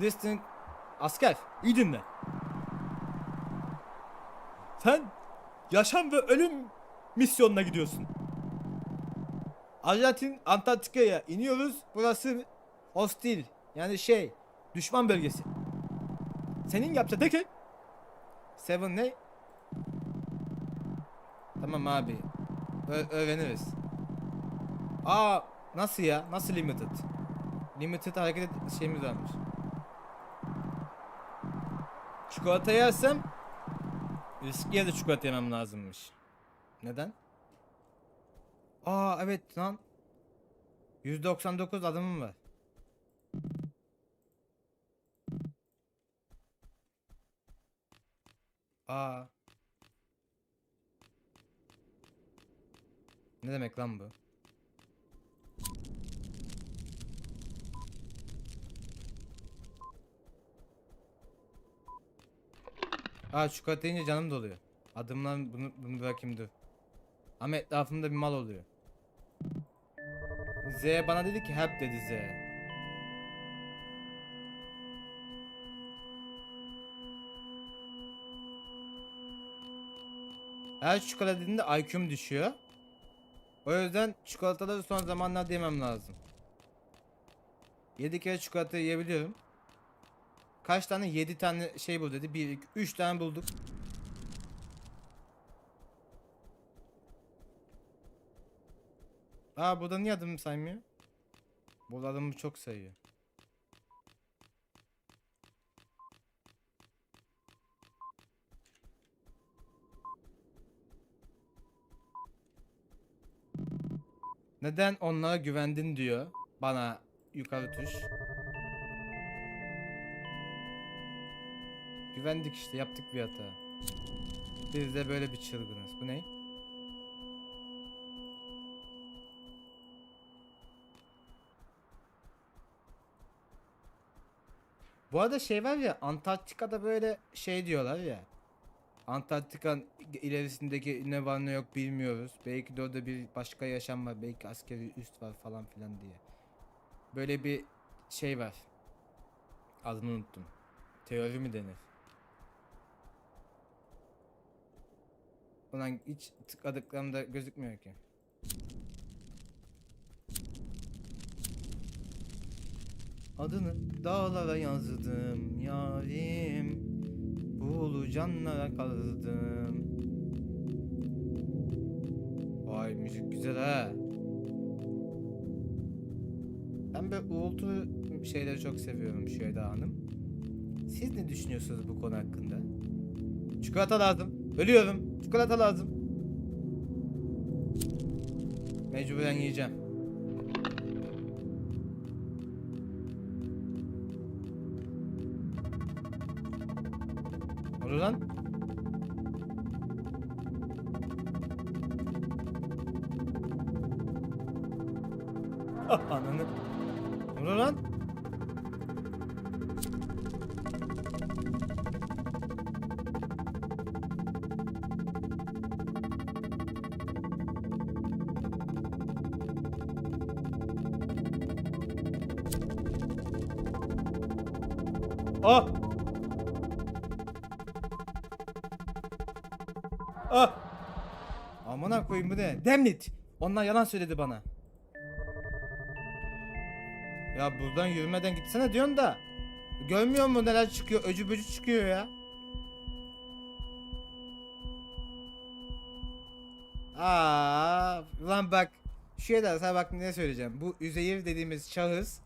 Listen asker iyi dinle. Sen yaşam ve ölüm misyonuna gidiyorsun. Arjantin Antarktika'ya iniyoruz. Burası hostil yani şey düşman bölgesi. Senin yapacağın tek şey Seven ne? Tamam abi. Ö- öğreniriz. Aa nasıl ya? Nasıl limited? Limited hareket et- şeyimiz varmış. Çikolata yersem riskiye de çikolata yemem lazımmış. Neden? Aa evet lan. 199 adımım var. Aa. Ne demek lan bu? Aa çikolata yiyince canım doluyor. Adımdan bunu, bunu bırakayım dur. Ama etrafımda bir mal oluyor. Z bana dedi ki help dedi Z. Her çikolata dediğinde IQ'm düşüyor. O yüzden çikolataları son zamanlarda yemem lazım. 7 kere çikolata yiyebiliyorum. Kaç tane? 7 tane şey bul dedi. 1, 2, 3 tane bulduk. Aa burada niye adımı saymıyor? Bu adımı çok sayıyor. Neden onlara güvendin diyor bana yukarı tuş. Güvendik işte yaptık bir hata. Biz de böyle bir çılgınız. Bu ne? Bu arada şey var ya Antarktika'da böyle şey diyorlar ya. Antarktika'nın ilerisindeki ne var ne yok bilmiyoruz. Belki de orada bir başka yaşam var. Belki askeri üst var falan filan diye. Böyle bir şey var. Adını unuttum. Teori mi denir? Ulan hiç tıkladıklarımda gözükmüyor ki. Adını dağlara yazdım yarim. Buğulu canlara kazdım. Vay müzik güzel ha. Ben böyle uğultu şeyleri çok seviyorum Şüheda Hanım. Siz ne düşünüyorsunuz bu konu hakkında? Çikolata lazım Ölüyorum. Çikolata lazım. Mecburen yiyeceğim. Ne lan? Bu ne? Demnit. Onlar yalan söyledi bana. Ya buradan yürümeden gitsene diyorsun da. Görmüyor musun neler çıkıyor? Öcü böcü çıkıyor ya. Aa, lan bak. Şuraya da sana bak ne söyleyeceğim. Bu Üzeyir dediğimiz şahıs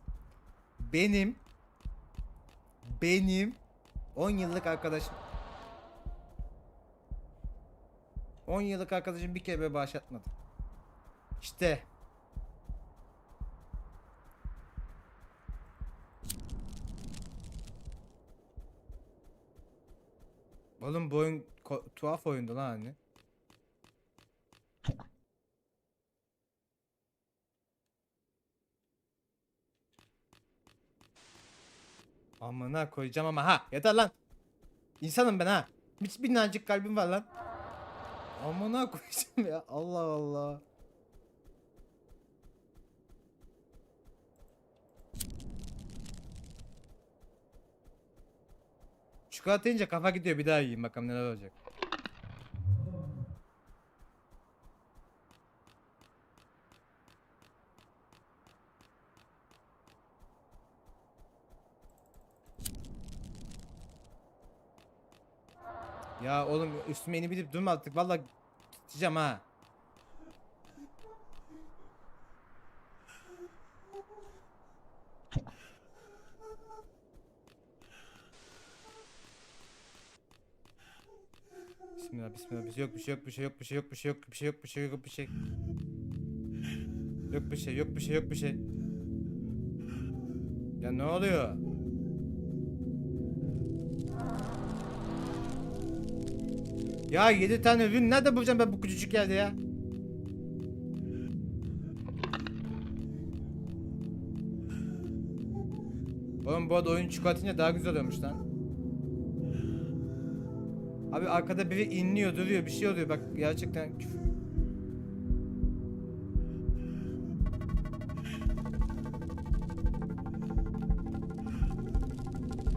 benim benim 10 yıllık arkadaşım. 10 yıllık arkadaşım bir kere bile bağışlatmadı. İşte. Oğlum bu oyun tuhaf oyundu lan hani. Amına koyacağım ama ha yeter lan. İnsanım ben ha. Bir minnacık kalbim var lan. Amına koyacağım ya. Allah Allah. Çikolata yiyince kafa gidiyor bir daha yiyeyim bakalım neler olacak. Ya oğlum üstüme ini bilip durma artık valla tutacağım ha. Bismillah bismillah. Bir şey yok bir şey yok bir şey yok bir şey yok bir şey yok. Bir şey yok bir şey yok bir şey. Yok bir şey yok bir şey yok bir şey. Ya ne oluyor ya 7 tane ürün nerede bulacağım ben bu küçücük yerde ya Oğlum bu arada oyun çıkartınca daha güzel oluyormuş lan Abi arkada biri inliyor duruyor bir şey oluyor bak gerçekten küf-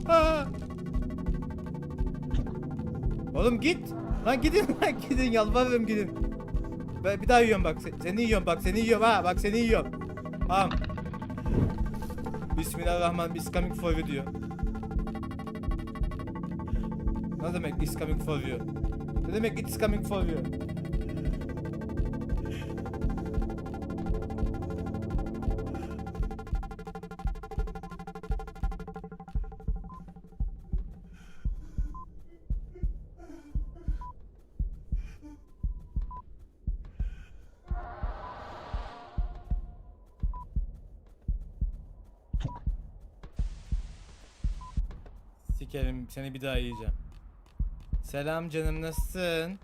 Aa! Oğlum git. Lan gidin lan gidin yalvarırım gidin. Ben bir daha yiyorum bak. se- Seni yiyorum bak seni yiyorum ha bak seni yiyorum. Tamam. Bismillahirrahmanirrahim. Is coming for you diyor. Ne demek is coming for you? Ne demek it's coming for you? Seni bir daha yiyeceğim. Selam canım nasılsın?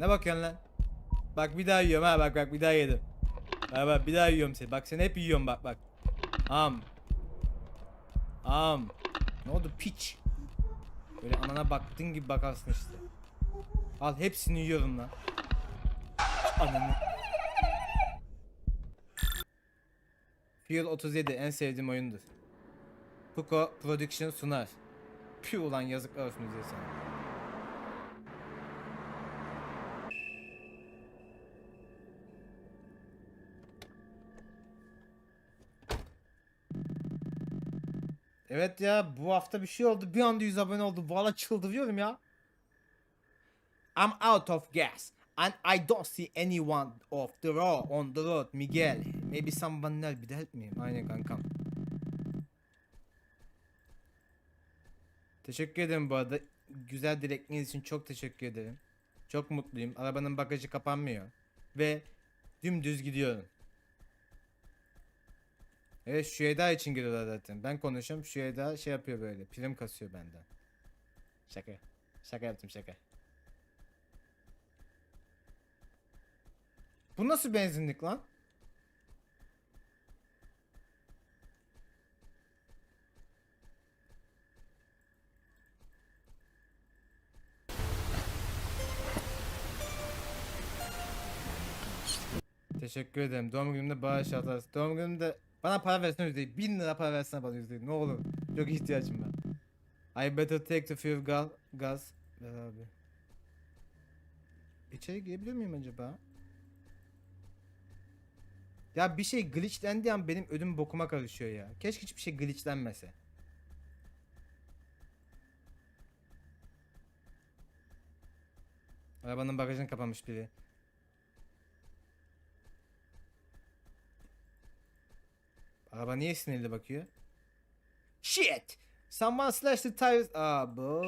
Ne bakıyorsun lan? Bak bir daha yiyorum ha bak bak bir daha yedim. Bak bak bir daha yiyorum seni. Bak seni hep yiyorum bak bak. Am. Am. Ne oldu piç? Böyle anana baktığın gibi bakarsın işte. Al hepsini yiyorum lan. Ananı. Fuel 37 en sevdiğim oyundur. Puko Production sunar. Pü ulan yazıklar olsun sana. Evet ya bu hafta bir şey oldu. Bir anda 100 abone oldu. Valla çıldırıyorum ya. I'm out of gas. And I don't see anyone off the road on the road Miguel. Maybe someone else bir de help me. Aynen kankam. Teşekkür ederim bu arada. Güzel dilekleriniz için çok teşekkür ederim. Çok mutluyum. Arabanın bagajı kapanmıyor. Ve dümdüz gidiyorum. Evet Şüheda için geliyorlar zaten. Ben konuşuyorum. Şüheda şey yapıyor böyle. Prim kasıyor benden. Şaka. Şaka yaptım şaka. Bu nasıl benzinlik lan? Teşekkür ederim. Doğum günümde bağış hatası. Doğum günümde bana para versene yüzdeyi. Bin lira para versene bana yüzdeyi. Ne olur. Çok ihtiyacım var. I better take the fuel gas. Gaz. Ver abi. İçeri girebilir miyim acaba? Ya bir şey glitchlendiği an benim ödüm bokuma karışıyor ya. Keşke hiçbir şey glitchlenmese. Arabanın bagajını kapamış biri. Araba niye sinirli bakıyor? Shit! Someone slashed the tires. Aa bu.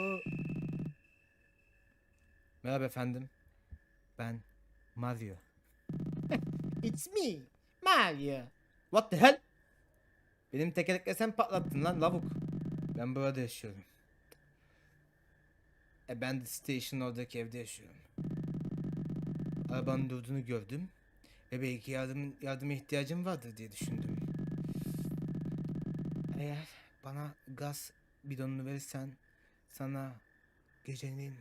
Merhaba efendim. Ben Mario. It's me, Mario. What the hell? Benim tekerlekle sen patlattın lan lavuk. Ben burada yaşıyorum. Abandoned Station oradaki evde yaşıyorum. Arabanın durduğunu gördüm. Ve belki yardım, yardıma ihtiyacım vardır diye düşündüm. Eğer bana gaz bidonunu verirsen sana gecenin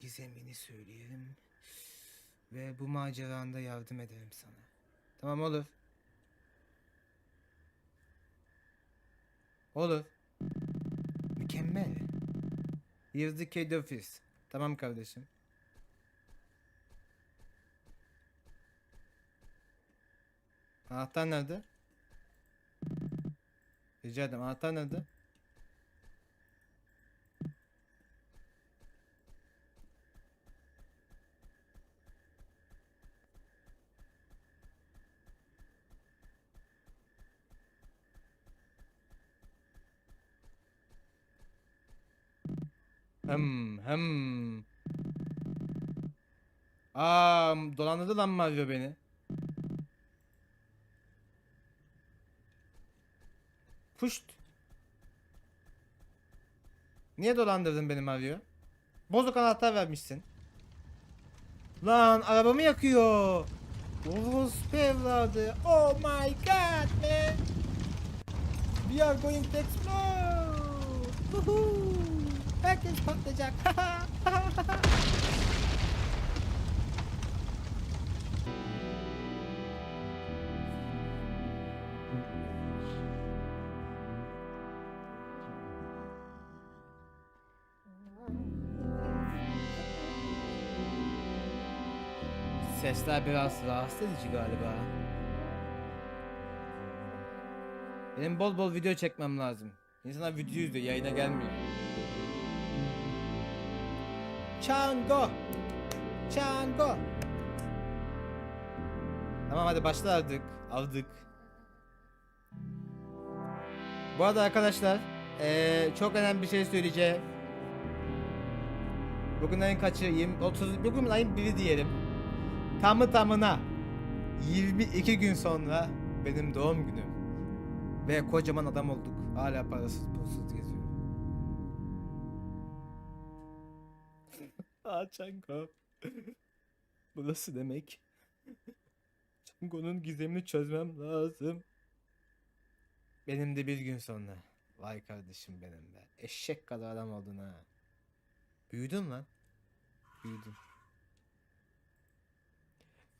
gizemini söyleyelim. Ve bu maceranda yardım ederim sana. Tamam olur. Olur. Mükemmel. Here's the key office. Tamam kardeşim. Anahtar nerede? Rica ederim anahtar nerede? Hem hem. Aa dolandırdı lan Mario beni. Puşt. Niye dolandırdın beni Mario? Bozuk anahtar vermişsin. Lan arabamı yakıyor. Orospu evladı. Oh my god man. We are going to explode. Woohoo. Herkes patlayacak. Sesler biraz rahatsız edici galiba. Benim bol bol video çekmem lazım. İnsanlar video izliyor, yayına gelmiyor. Chango! Chango! Tamam hadi başla artık. Aldık. Bu arada arkadaşlar eee, çok önemli bir şey söyleyeceğim. Bugün ayın kaçı? 20, 30, bugün ayın biri diyelim. Tamı tamına 22 gün sonra benim doğum günüm. Ve kocaman adam olduk. Hala parasız pulsuz geziyor. Aa Çango. Bu nasıl demek? Çango'nun gizemini çözmem lazım. Benim de bir gün sonra. Vay kardeşim benim be. Eşek kadar adam oldun ha. Büyüdün lan. Büyüdün.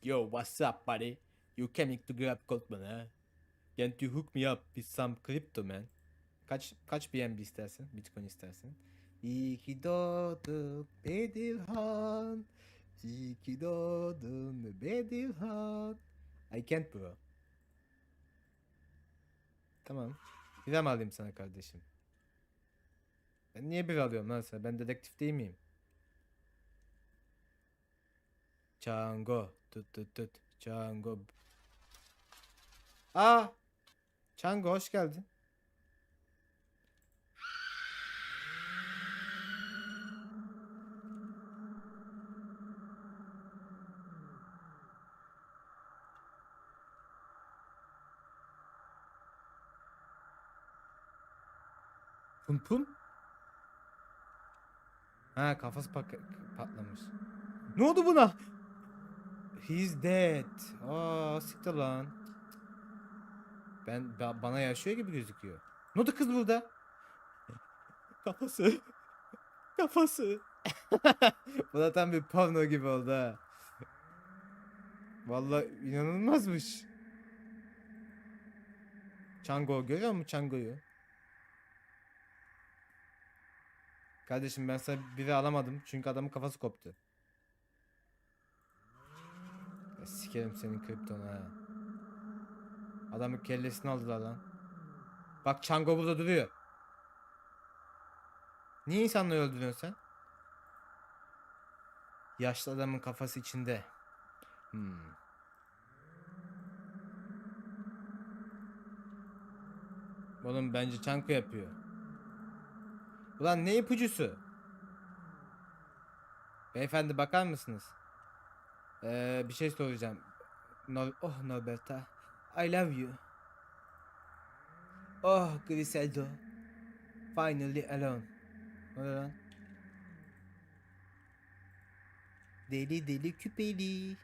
Yo, what's up, buddy? You coming to grab Goldman, ha? Can't you hook me up with some crypto, man? Kaç kaç BNB istersin? Bitcoin istersin? İyi ki doğdun Bedirhan. İyi ki doğdun Bedirhan. I can't bro. Tamam. Mi alayım sana kardeşim? Ben niye bir alıyorum lan sana? Ben dedektif değil miyim? Çango. Tut tut tut. Çango. Aa! Çango hoş geldin. Pum pum. Ha kafası pak- patlamış. Ne oldu buna? He's dead. Aa siktir lan. Ben ba- bana yaşıyor gibi gözüküyor. Ne oldu kız burada? Kafası. Kafası. Bu da tam bir porno gibi oldu ha. Vallahi inanılmazmış. Chango görüyor musun Chango'yu? Kardeşim ben sana biri alamadım çünkü adamın kafası koptu. Ya sikerim senin kriptonu ha. Adamın kellesini aldılar lan. Bak Chango burada duruyor. Niye insanları öldürüyorsun sen? Yaşlı adamın kafası içinde. Hmm. Oğlum bence Chango yapıyor. Ulan ne ipucusu? Beyefendi bakar mısınız? Ee, bir şey soracağım. No oh Norberta. I love you. Oh Griseldo. Finally alone. Ne oluyor lan? Deli deli küpeli.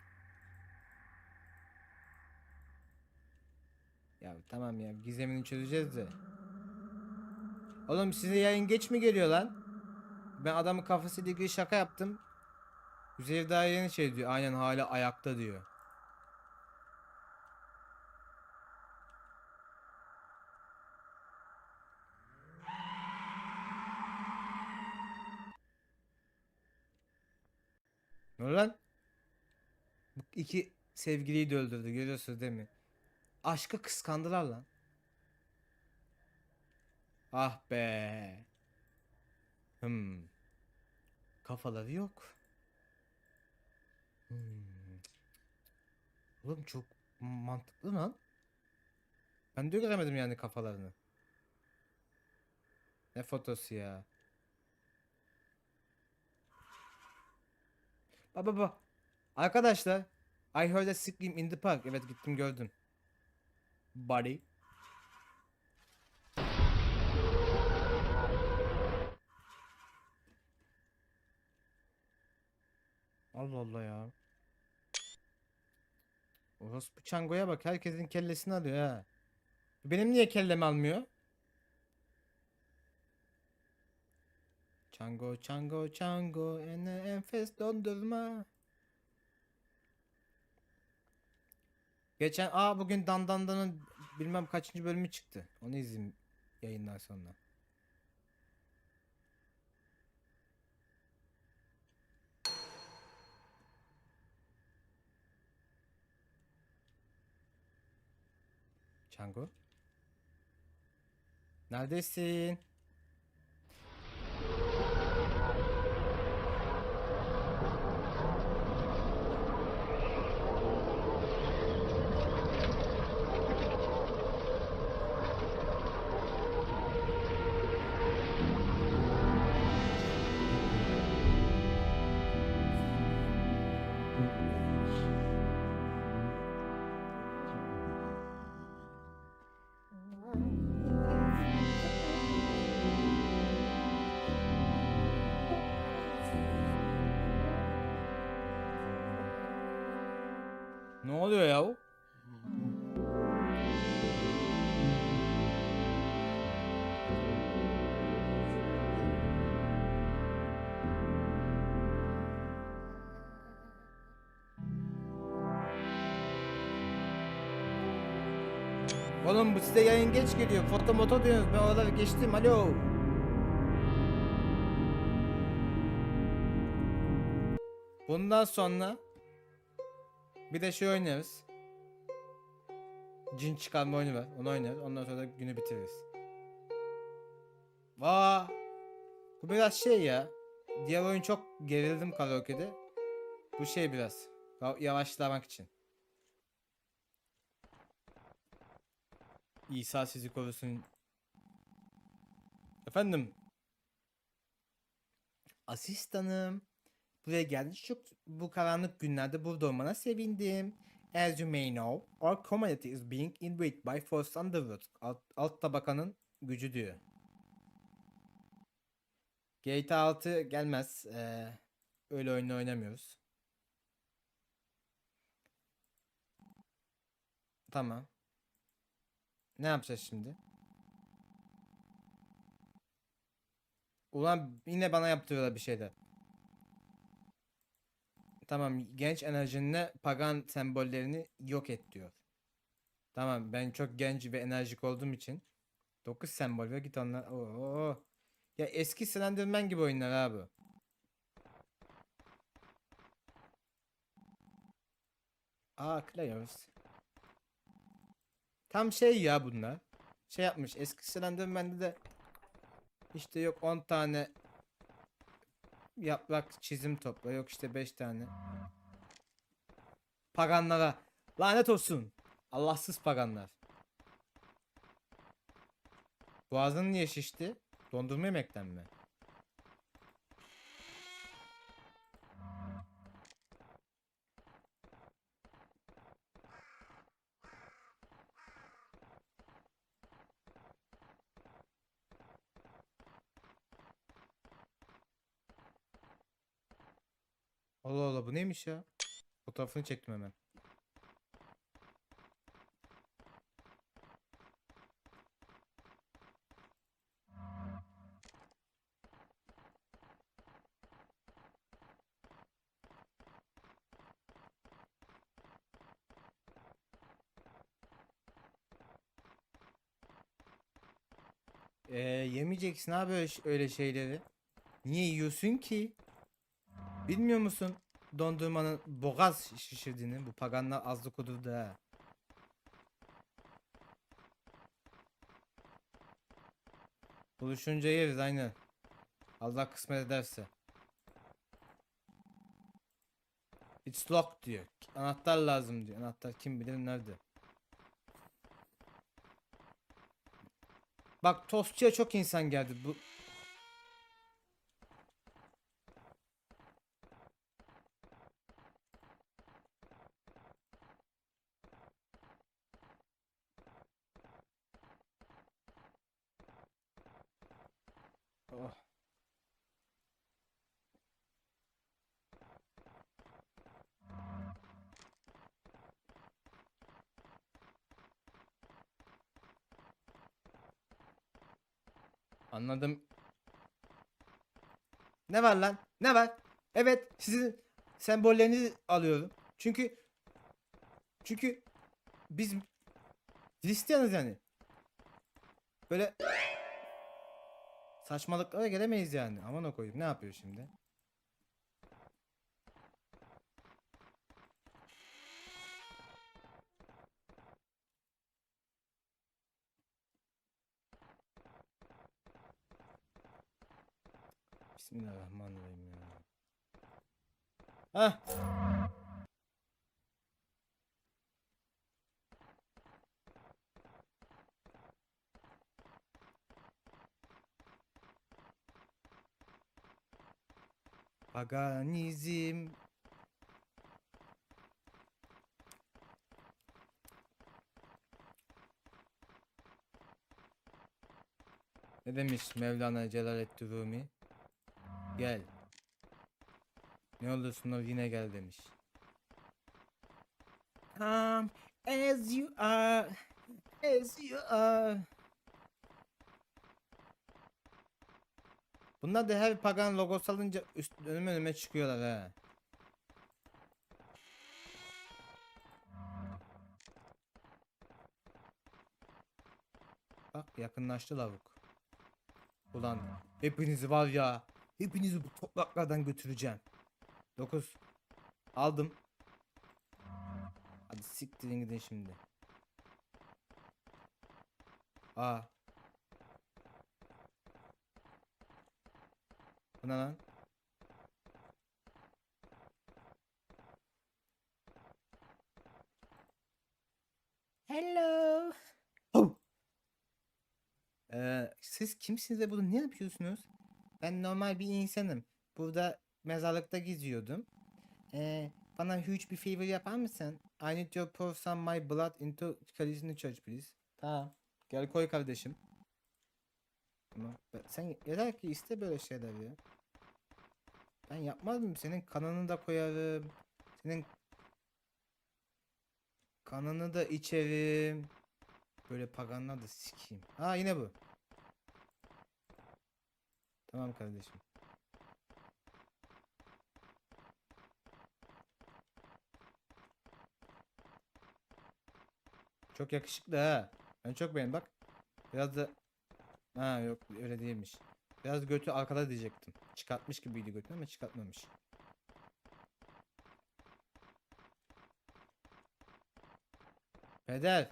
Ya tamam ya gizemini çözeceğiz de. Oğlum size yayın geç mi geliyor lan? Ben adamın kafasıyla ilgili şaka yaptım. Hüseyin daha yeni şey diyor. Aynen hala ayakta diyor. Ne lan? İki sevgiliyi de öldürdü görüyorsunuz değil mi? Aşkı kıskandılar lan. Ah be. Hmm. Kafaları yok. Hmm. Oğlum çok mantıklı lan. Ben de göremedim yani kafalarını. Ne fotosu ya. Baba baba. Arkadaşlar. I heard a scream in the park. Evet gittim gördüm. Buddy. Allah Allah ya. Orospu Çango'ya bak herkesin kellesini alıyor ha. Benim niye kellemi almıyor? Çango çango çango ene enfes dondurma. Geçen aa bugün Dandandan'ın bilmem kaçıncı bölümü çıktı. Onu izleyeyim yayından sonra. Çango? Neredesin? Oğlum bu size yayın geç geliyor. Foto moto diyorsunuz. Ben oraları geçtim. Alo. Bundan sonra bir de şey oynarız. Cin çıkarma oyunu var. Onu oynarız. Ondan sonra da günü bitiririz. Vaa. Bu biraz şey ya. Diğer oyun çok gerildim karaoke'de. Bu şey biraz. ya- Yavaşlamak için. İsa sizi korusun. Efendim. Asistanım. Buraya geldiniz çok bu karanlık günlerde burada olmana sevindim. As you may know, our community is being invaded by force underworld. Alt, alt tabakanın gücü diyor. GTA 6 gelmez. Ee, öyle oyunu oynamıyoruz. Tamam. Ne yapacağız şimdi? Ulan yine bana yaptırıyorlar bir şeyler. Tamam genç enerjinle pagan sembollerini yok et diyor. Tamam ben çok genç ve enerjik olduğum için 9 sembol ve git onlar. Oo. Ya eski Slenderman gibi oyunlar abi. Aa Claire's. Tam şey ya bunlar. Şey yapmış eski Slenderman'de de işte yok 10 tane yaprak çizim topla yok işte 5 tane. Paganlara lanet olsun. Allahsız paganlar. Boğazın niye şişti? Dondurma yemekten mi? Allah Neymiş ya? Fotoğrafını çektim hemen. Ee, yemeyeceksin abi öyle şeyleri. Niye yiyorsun ki? Bilmiyor musun? Dondurmanın boğaz şişirdiğini bu paganlar azlık olurdu ha. Buluşunca yeriz aynen. Allah kısmet ederse. It's locked diyor. Anahtar lazım diyor. Anahtar kim bilir nerede. Bak tostçuya çok insan geldi. Bu Oh. Anladım. Ne var lan? Ne var? Evet, sizin sembollerinizi alıyorum. Çünkü çünkü biz Hristiyanız yani. Böyle saçmalıklara gelemeyiz yani. Aman o koyayım. Ne yapıyor şimdi? Bismillahirrahmanirrahim ya. Hah. Paganizm. Ne demiş Mevlana Celaleddin Rumi? Gel. Ne olursun ol yine gel demiş. Come as you are, as you are. Bunlar da her pagan logosu alınca üst önüme önüme çıkıyorlar ha. Bak yakınlaştı lavuk. Ulan hepinizi var ya. Hepinizi bu topraklardan götüreceğim. 9. Aldım. Hadi siktirin gidin şimdi. Aa. Bu ne lan? Hello. Oh. Ee, siz kimsiniz ve burada ne yapıyorsunuz? Ben normal bir insanım. Burada mezarlıkta geziyordum. Ee, bana huge bir favor yapar mısın? I need to pour some my blood into Kalisini Church please. Tamam. Gel koy kardeşim. Sen yeter ki iste böyle şeyler ya. Ben yapmaz mıyım? Senin kanını da koyarım. Senin kanını da içerim. Böyle paganlar da sikeyim. Ha yine bu. Tamam kardeşim. Çok yakışıklı ha. Ben çok beğendim bak. Biraz da Ha yok öyle değilmiş. Biraz götü arkada diyecektim. Çıkartmış gibiydi götünü ama çıkartmamış. Peder.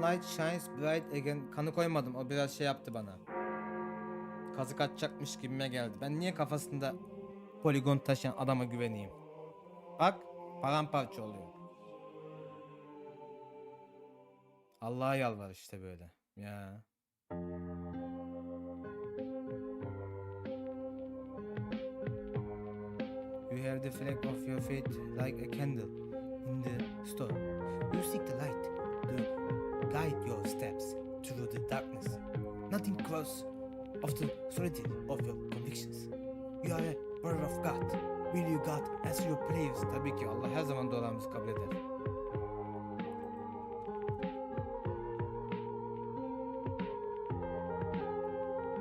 The sunlight shines bright again. Kanı koymadım. O biraz şey yaptı bana. Kazık atacakmış gibime geldi. Ben niye kafasında poligon taşıyan adama güveneyim? Bak paramparça oluyor. Allah'a yalvar işte böyle. Ya. You have the flag of your faith like a candle in the store. You seek the light to guide your steps through the darkness. Nothing close of the solidity of your convictions. You are a brother of God. Will you God answer your prayers? Tabii ki Allah her zaman dualarımızı kabul eder.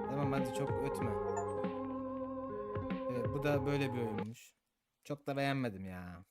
Tamam hadi çok ötme. Evet, bu da böyle bir oyunmuş. Çok da beğenmedim ya.